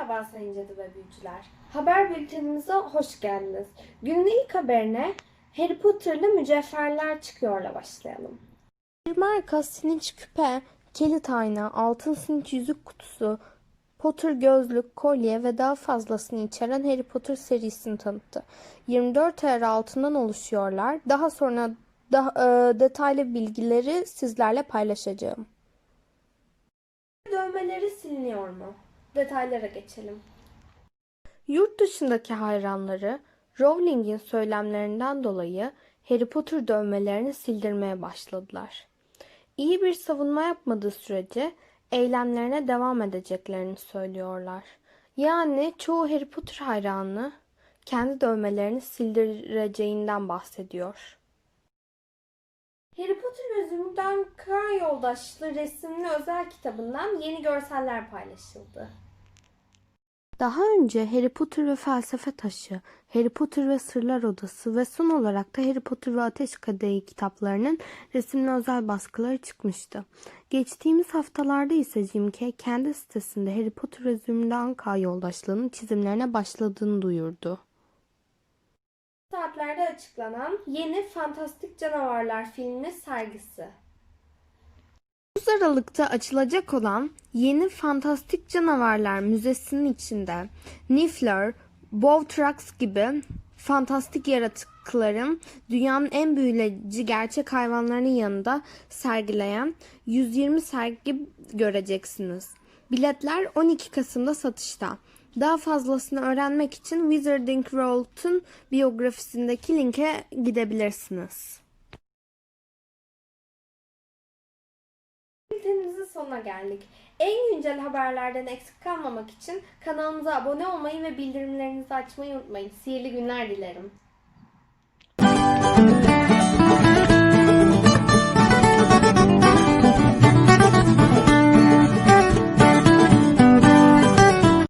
Merhaba sayın cadı ve büyücüler. Haber bültenimize hoş geldiniz. Günün ilk haberine Harry Potter'lı mücevherler çıkıyorla başlayalım. Bir marka sinir küpe, kilit ayna, altın sinir yüzük kutusu, Potter gözlük, kolye ve daha fazlasını içeren Harry Potter serisini tanıttı. 24 ayar altından oluşuyorlar. Daha sonra daha, e, detaylı bilgileri sizlerle paylaşacağım. Dövmeleri siliniyor mu? Detaylara geçelim. Yurt dışındaki hayranları Rowling'in söylemlerinden dolayı Harry Potter dövmelerini sildirmeye başladılar. İyi bir savunma yapmadığı sürece eylemlerine devam edeceklerini söylüyorlar. Yani çoğu Harry Potter hayranı kendi dövmelerini sildireceğinden bahsediyor. Harry Potter Zümrüt'ten Kar Yoldaşlı resimli özel kitabından yeni görseller paylaşıldı. Daha önce Harry Potter ve Felsefe Taşı, Harry Potter ve Sırlar Odası ve son olarak da Harry Potter ve Ateş Kadehi kitaplarının resimli özel baskıları çıkmıştı. Geçtiğimiz haftalarda ise Jim Kay kendi sitesinde Harry Potter ve Zümrüt Anka yoldaşlığının çizimlerine başladığını duyurdu. Saatlerde açıklanan yeni Fantastik Canavarlar filmi sergisi. 9 Aralık'ta açılacak olan yeni Fantastik Canavarlar Müzesi'nin içinde Niffler, Bowtrax gibi fantastik yaratıkların dünyanın en büyüleyici gerçek hayvanlarının yanında sergileyen 120 sergi göreceksiniz. Biletler 12 Kasım'da satışta. Daha fazlasını öğrenmek için Wizarding World'un biyografisindeki linke gidebilirsiniz. Bültenimizin sonuna geldik. En güncel haberlerden eksik kalmamak için kanalımıza abone olmayı ve bildirimlerinizi açmayı unutmayın. Sihirli günler dilerim.